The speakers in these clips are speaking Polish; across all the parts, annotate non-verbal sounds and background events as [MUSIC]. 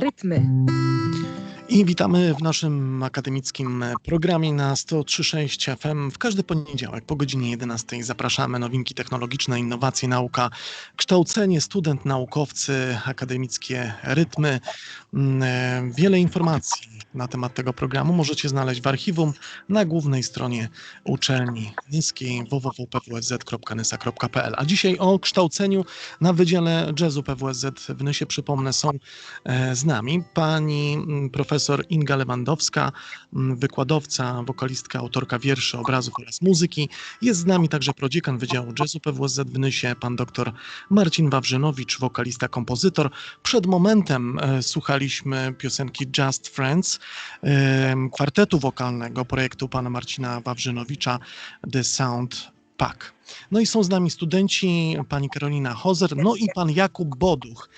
Rytmy. I witamy w naszym akademickim programie na 103.6 FM. W każdy poniedziałek po godzinie 11 zapraszamy nowinki technologiczne, innowacje, nauka, kształcenie, student, naukowcy, akademickie rytmy. Mm, e, Wiele informacji na temat tego programu możecie znaleźć w archiwum na głównej stronie uczelni niskiej www.pwsz.nysa.pl. A dzisiaj o kształceniu na Wydziale Jazzu PWSZ w Nysie, przypomnę, są e, z nami pani mm, profesor Inga Lewandowska, mm, wykładowca, wokalistka, autorka wierszy, obrazów oraz muzyki. Jest z nami także prodziekan Wydziału Jazzu PWSZ w Nysie, pan dr Marcin Wawrzynowicz, wokalista, kompozytor. Przed momentem e, słuchaliśmy piosenki Just Friends, e, kwartetu wokalnego projektu pana Marcina Wawrzynowicza The Sound Pack. No i są z nami studenci, pani Karolina Hozer, no i pan Jakub Boduch,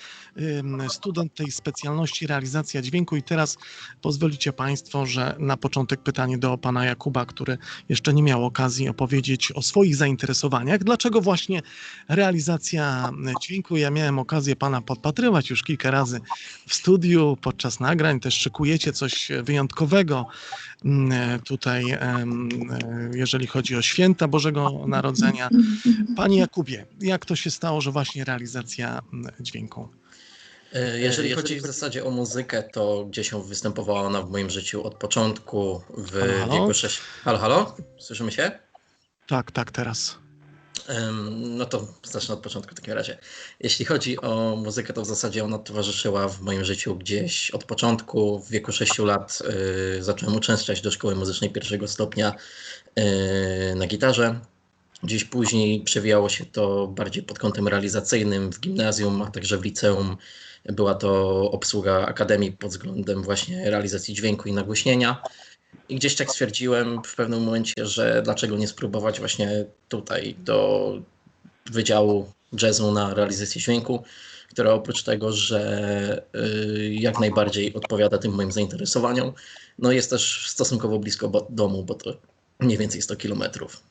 student tej specjalności realizacja dźwięku. I teraz pozwolicie państwo, że na początek pytanie do pana Jakuba, który jeszcze nie miał okazji opowiedzieć o swoich zainteresowaniach. Dlaczego właśnie realizacja dźwięku? Ja miałem okazję pana podpatrywać już kilka razy w studiu podczas nagrań. Też szykujecie coś wyjątkowego mm, tutaj, jeżeli chodzi o święta Bożego Narodzenia. Panie Jakubie, jak to się stało, że właśnie realizacja dźwięku? E, Jeżeli chodzi w zasadzie o muzykę, to gdzieś ją występowała ona w moim życiu od początku w Halo, halo? wieku 6. Halo, halo? Słyszymy się? Tak, tak, teraz. No to zacznę od początku w takim razie. Jeśli chodzi o muzykę, to w zasadzie ona towarzyszyła w moim życiu gdzieś od początku. W wieku 6 lat y, zacząłem uczęszczać do szkoły muzycznej pierwszego stopnia y, na gitarze. Gdzieś później przewijało się to bardziej pod kątem realizacyjnym w gimnazjum, a także w liceum. Była to obsługa akademii pod względem właśnie realizacji dźwięku i nagłośnienia. I gdzieś tak stwierdziłem w pewnym momencie, że dlaczego nie spróbować właśnie tutaj do Wydziału Jazzu na realizację dźwięku, która oprócz tego, że y, jak najbardziej odpowiada tym moim zainteresowaniom, no jest też stosunkowo blisko domu, bo to mniej więcej 100 kilometrów.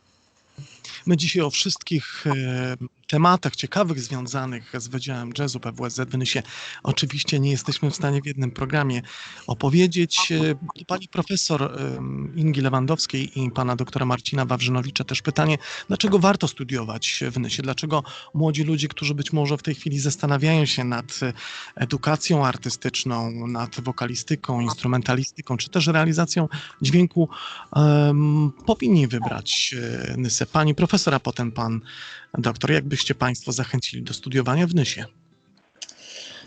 My dzisiaj o wszystkich e, tematach ciekawych związanych z Wydziałem Jazzu PWSZ w Nysie oczywiście nie jesteśmy w stanie w jednym programie opowiedzieć. E, do Pani profesor em, Ingi Lewandowskiej i pana doktora Marcina Wawrzynowicza też pytanie, dlaczego warto studiować w Nysie? Dlaczego młodzi ludzie, którzy być może w tej chwili zastanawiają się nad e, edukacją artystyczną, nad wokalistyką, instrumentalistyką, czy też realizacją dźwięku, em, powinni wybrać e, Nysę. Pani profesor, a potem pan doktor. Jak byście Państwo zachęcili do studiowania w Nysie?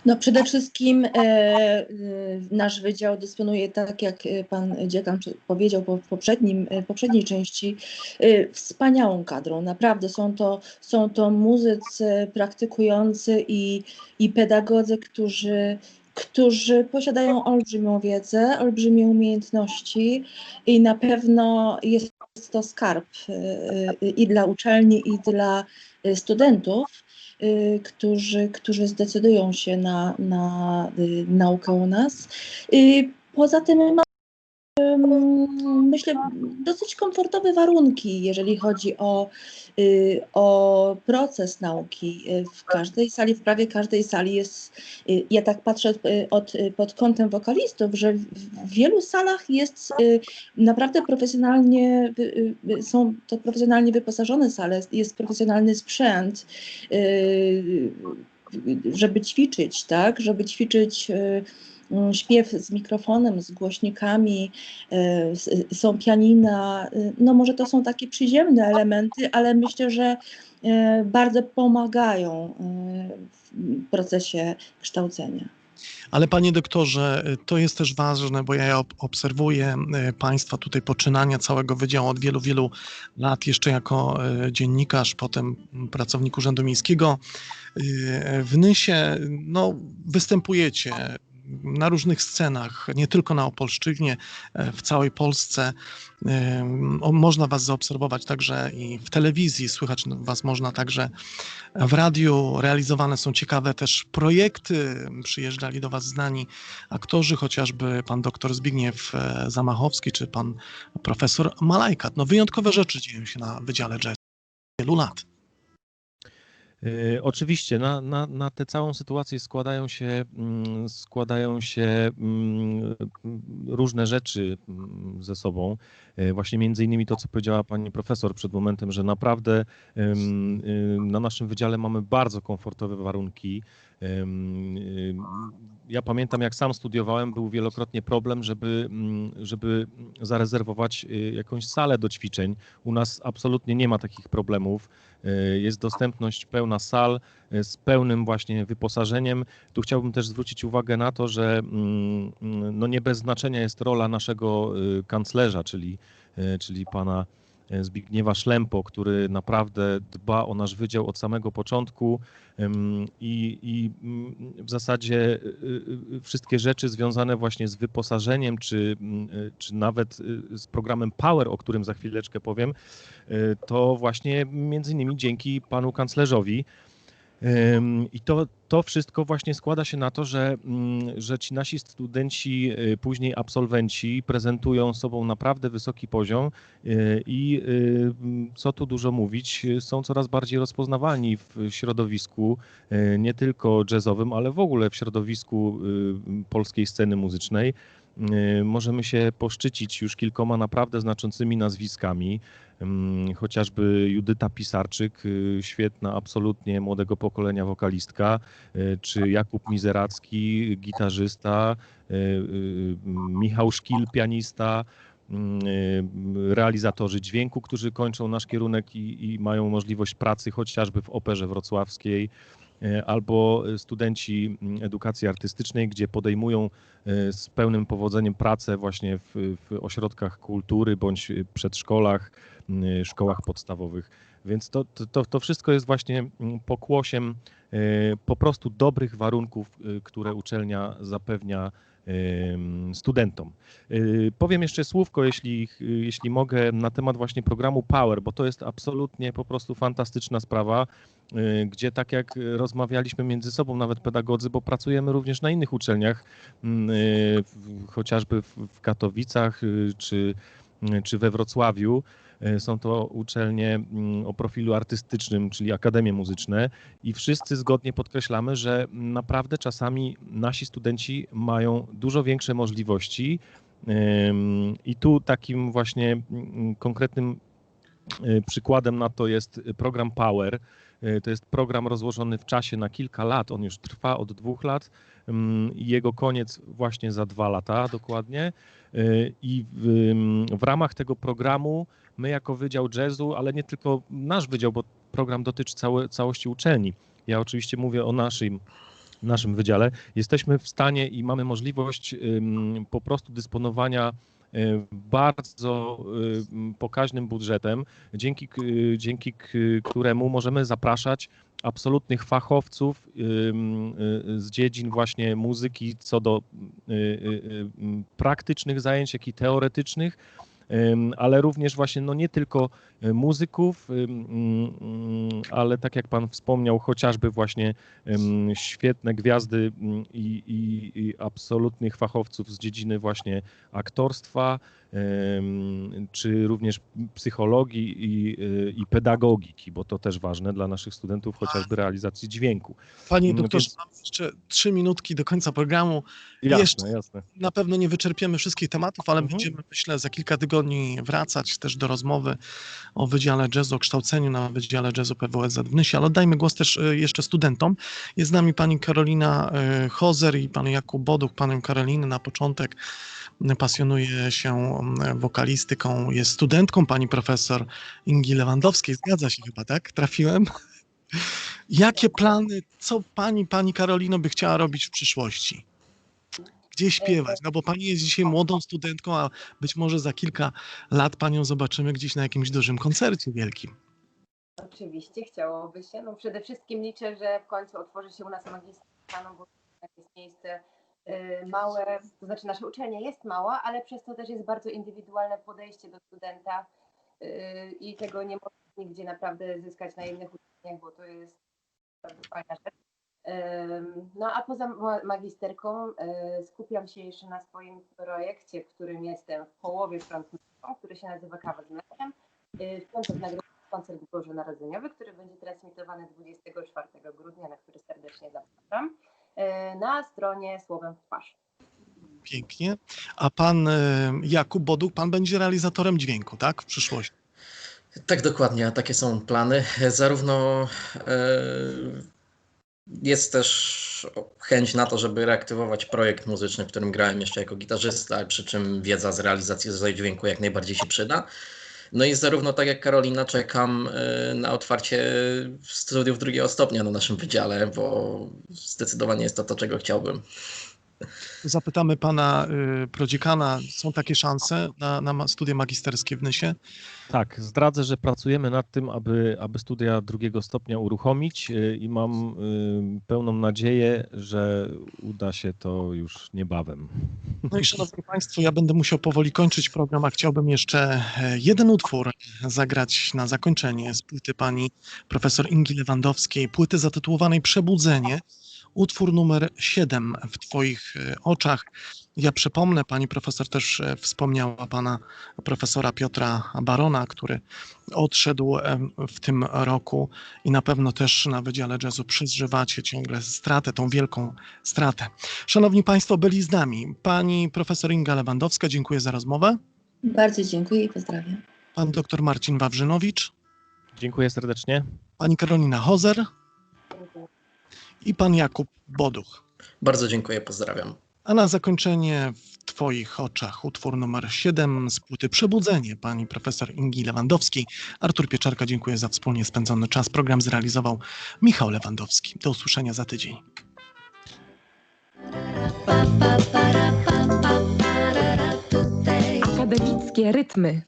No przede wszystkim e, e, nasz wydział dysponuje, tak jak e, pan dziekan powiedział po w poprzednim, e, poprzedniej części, e, wspaniałą kadrą. Naprawdę są to, są to muzycy praktykujący i, i pedagodzy, którzy, którzy posiadają olbrzymią wiedzę, olbrzymie umiejętności i na pewno jest to skarb e, e, i dla uczelni, i dla e, studentów y, którzy, którzy zdecydują się na, na y, naukę u nas. Y, Poza tym myślę, dosyć komfortowe warunki, jeżeli chodzi o, y, o proces nauki. W każdej sali, w prawie każdej sali jest, y, ja tak patrzę y, od, pod kątem wokalistów, że w wielu salach jest naprawdę profesjonalnie, są to profesjonalnie wyposażone sale, jest profesjonalny sprzęt, żeby ćwiczyć, tak, żeby ćwiczyć y, śpiew z mikrofonem, z głośnikami, y, są pianina, y, no może to są takie przyziemne elementy, ale myślę, że y, bardzo pomagają w procesie kształcenia. Ale panie doktorze, to jest też ważne, bo ja ob- obserwuję państwa tutaj poczynania całego wydziału od wielu, wielu lat, jeszcze jako dziennikarz, potem pracownik Urzędu Miejskiego. W Nysie no, występujecie na różnych scenach, nie tylko na Opolszczyźnie, e, w całej Polsce. O, Można Was zaobserwować także i w telewizji, słychać Was można także w radiu. Realizowane są ciekawe też projekty. Przyjeżdżali do Was znani aktorzy, chociażby pan doktor Zbigniew e, Zamachowski czy pan profesor Malajkat. No wyjątkowe rzeczy dzieją się na Wydziale Jazz wielu lat. E, Oczywiście na, na, na tę całą sytuację składają się, mm, składają się mm, różne rzeczy mm, ze sobą. E, Właśnie między innymi to, co powiedziała pani profesor przed momentem, że naprawdę y, na naszym wydziale mamy bardzo komfortowe warunki. Ja pamiętam, jak sam studiowałem, był wielokrotnie problem, żeby, mm, żeby zarezerwować y, jakąś salę do ćwiczeń. U nas absolutnie nie ma takich problemów. Y, Jest dostępność pełna sal y, z pełnym właśnie wyposażeniem. Tu chciałbym też zwrócić uwagę na to, że mm, mm, no nie bez znaczenia jest rola naszego y, kanclerza, czyli, y, czyli pana Zbigniewa Szlempo, który naprawdę dba o nasz wydział od samego początku i, i mm, w zasadzie y, y, wszystkie rzeczy związane właśnie z wyposażeniem, czy, mm, czy nawet z programem Power, o którym za chwileczkę powiem, to właśnie między innymi dzięki panu kanclerzowi. I to, to wszystko właśnie składa się na to, że, mm, że ci nasi studenci, y, później absolwenci, prezentują sobą naprawdę wysoki poziom y, i y, mm, co tu dużo mówić, są coraz bardziej rozpoznawalni w środowisku nie tylko jazzowym, ale w ogóle w środowisku polskiej sceny muzycznej. Możemy się poszczycić już kilkoma naprawdę znaczącymi nazwiskami, chociażby Judyta Pisarczyk, y, świetna, absolutnie młodego pokolenia wokalistka, y, czy Jakub Mizeracki, gitarzysta, y, y, Michał Szkil, pianista, mm, y, realizatorzy dźwięku, którzy kończą nasz kierunek i, i mają możliwość pracy chociażby w Operze Wrocławskiej, albo studenci mm, edukacji artystycznej, gdzie podejmują y, z pełnym powodzeniem pracę właśnie w, w ośrodkach kultury bądź przedszkolach, y, szkołach podstawowych. Więc to, to, to wszystko jest właśnie mm, pokłosiem y, po prostu dobrych warunków, które uczelnia zapewnia studentom. Y, Powiem jeszcze słówko, jeśli, jeśli mogę, na temat właśnie programu Power, bo to jest absolutnie po prostu fantastyczna sprawa, y, gdzie tak jak rozmawialiśmy między sobą, nawet pedagodzy, bo pracujemy również na innych uczelniach, mm, y, chociażby w Katowicach czy, czy we Wrocławiu. Y, Są to uczelnie mm, o profilu artystycznym, czyli akademie muzyczne, i wszyscy zgodnie podkreślamy, że naprawdę czasami nasi studenci mają dużo większe możliwości. I tu takim właśnie mm, konkretnym y, przykładem na to jest program Power. Y, To jest program rozłożony w czasie na kilka lat. On już trwa od dwóch lat jego koniec właśnie za dwa lata dokładnie. I w, w ramach tego programu my jako Wydział Jazzu, ale nie tylko nasz wydział, bo program dotyczy całe, całości uczelni. Ja oczywiście mówię o naszym, naszym wydziale. Jesteśmy w stanie i mamy możliwość po prostu dysponowania y, bardzo pokaźnym budżetem, dzięki, y, dzięki któremu możemy zapraszać absolutnych fachowców y, z dziedzin właśnie muzyki, co do praktycznych zajęć, jak i teoretycznych, ale również właśnie no nie tylko y, muzyków, ym, ym, ale tak jak Pan wspomniał, chociażby właśnie świetne gwiazdy ym, i, i, i absolutnych fachowców z dziedziny właśnie aktorstwa, czy również psychologii i, i pedagogiki, bo to też ważne dla naszych studentów, chociażby realizacji dźwięku. Panie No doktorze, więc- mam jeszcze trzy minutki do końca programu. Jasne, Jeszcze- jasne. Na pewno nie wyczerpiemy wszystkich tematów, ale Mhm. będziemy, myślę, za kilka tygodni wracać też do rozmowy o Wydziale Jazzu, o kształceniu na Wydziale Jazzu PWSZ w Nysie, ale oddajmy głos też e, jeszcze studentom. Jest z nami pani Karolina e, Hozer i pan Jakub Boduch. Panem Karoliny na początek pasjonuje się m, wokalistyką, jest studentką pani profesor Ingi Lewandowskiej. Zgadza się chyba, tak? Trafiłem? [LAUGHS] Jakie plany, co pani, pani Karolino by chciała robić w przyszłości? Gdzie śpiewać? No bo pani jest dzisiaj młodą studentką, a być może za kilka lat panią zobaczymy gdzieś na jakimś dużym koncercie wielkim. Oczywiście chciałoby się. No przede wszystkim liczę, że w końcu otworzy się u nas magistrata, no bo jest miejsce małe, to znaczy nasza uczelnia jest mała, ale przez to też jest bardzo indywidualne podejście do studenta y, i tego nie można nigdzie naprawdę zyskać na innych uczelniach, bo to jest bardzo fajna rzecz. No a poza ma- magisterką y, skupiam się jeszcze na swoim projekcie, w którym jestem w połowie frontmanu, który się nazywa Kawa z mlekiem. Y, W piątek nagrywam koncert bożonarodzeniowy, który będzie transmitowany 24 grudnia, na który serdecznie zapraszam, na stronie Słowem w Twarz. Pięknie. A pan e, Jakub Boduk, pan będzie realizatorem dźwięku, tak? W przyszłości. Tak, dokładnie, takie są plany. Zarówno e, jest też chęć na to, żeby reaktywować projekt muzyczny, w którym grałem jeszcze jako gitarzysta, przy czym wiedza z realizacji z dźwięku jak najbardziej się przyda. No i zarówno tak jak Karolina czekam e, na otwarcie studiów drugiego stopnia na naszym wydziale, bo zdecydowanie jest to to, czego chciałbym. Zapytamy pana y, prodziekana, są takie szanse na, na studia magisterskie w Nysie? Tak, zdradzę, że pracujemy nad tym, aby, aby studia drugiego stopnia uruchomić y, i mam y, pełną nadzieję, że uda się to już niebawem. No i szanowni państwo, ja będę musiał powoli kończyć program, a chciałbym jeszcze e, jeden utwór zagrać na zakończenie z płyty pani profesor Ingi Lewandowskiej, płyty zatytułowanej Przebudzenie. Utwór numer 7 w Twoich e, oczach. Ja przypomnę, pani profesor też e, wspomniała pana profesora Piotra Barona, który odszedł em, w tym roku i na pewno też na Wydziale Jazzu przeżywacie ciągle stratę, tą wielką stratę. Szanowni Państwo, byli z nami pani profesor Inga Lewandowska, dziękuję za rozmowę. Bardzo dziękuję i pozdrawiam. Pan dr Marcin Wawrzynowicz, Dziękuję serdecznie. pani Karolina Hozer. I pan Jakub Boduch. Bardzo dziękuję, pozdrawiam. A na zakończenie w Twoich oczach utwór numer 7 z płyty Przebudzenie pani profesor Ingi Lewandowskiej. Artur Pieczarka, dziękuję za wspólnie spędzony czas. Program zrealizował Michał Lewandowski. Do usłyszenia za tydzień. Akademickie rytmy.